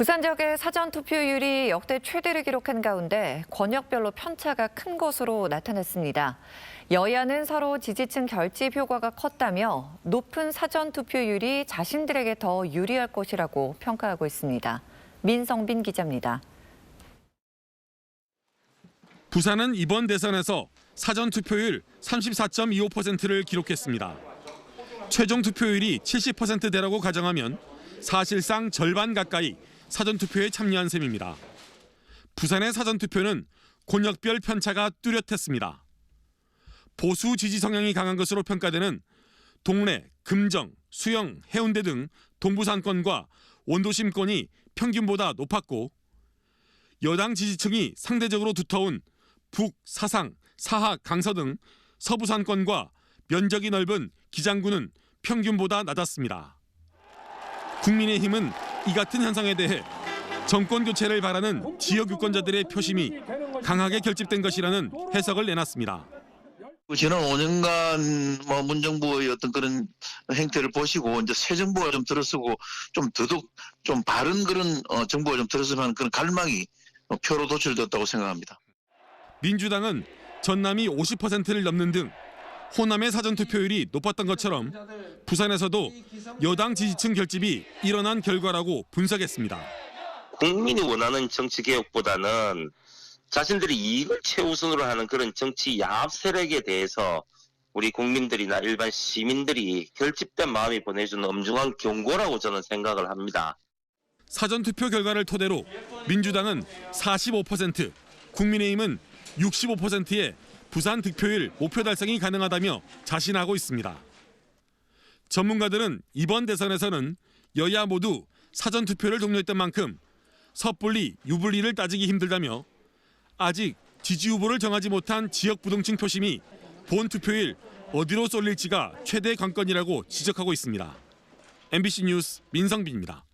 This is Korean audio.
부산 지역의 사전 투표율이 역대 최대를 기록한 가운데 권역별로 편차가 큰 것으로 나타났습니다. 여야는 서로 지지층 결집 효과가 컸다며 높은 사전 투표율이 자신들에게 더 유리할 것이라고 평가하고 있습니다. 민성빈 기자입니다. 부산은 이번 대선에서 사전 투표율 34.25%를 기록했습니다. 최종 투표율이 70%대라고 가정하면 사실상 절반 가까이 사전 투표에 참여한 셈입니다. 부산의 사전 투표는 권역별 편차가 뚜렷했습니다. 보수 지지 성향이 강한 것으로 평가되는 동래, 금정, 수영, 해운대 등 동부산권과 원도심권이 평균보다 높았고 여당 지지층이 상대적으로 두터운 북, 사상, 사하, 강서 등 서부산권과 면적이 넓은 기장군은 평균보다 낮았습니다. 국민의힘은 이 같은 현상에 대해 정권 교체를 바라는 지역 유권자들의 표심이 강하게 결집된 것이라는 해석을 내놨습니다. 지난 5년간 뭐 문정부의 어떤 그런 행태를 보시고 이제 새 정부가 좀 들어서고 좀 더더욱 좀 바른 그런 어, 정부가 좀 들어서면 하는 그런 갈망이 어, 표로 도출됐다고 생각합니다. 민주당은 전남이 50%를 넘는 등 호남의 사전 투표율이 높았던 것처럼 부산에서도 여당 지지층 결집이 일어난 결과라고 분석했습니다. 국민이 원하는 정치 개혁보다는 자신들이 이익을 최우선으로 하는 그런 정치 야합 세력에 대해서 우리 국민들이나 일반 시민들이 결집된 마음이 보내주는 엄중한 경고라고 저는 생각을 합니다. 사전 투표 결과를 토대로 민주당은 45%, 국민의힘은 65%의 부산 득표율 목표 달성이 가능하다며 자신하고 있습니다. 전문가들은 이번 대선에서는 여야 모두 사전 투표를 독려했던 만큼 섣불리 유불리를 따지기 힘들다며 아직 지지 후보를 정하지 못한 지역 부동층 표심이 본 투표일 어디로 쏠릴지가 최대 관건이라고 지적하고 있습니다. MBC 뉴스 민성빈입니다.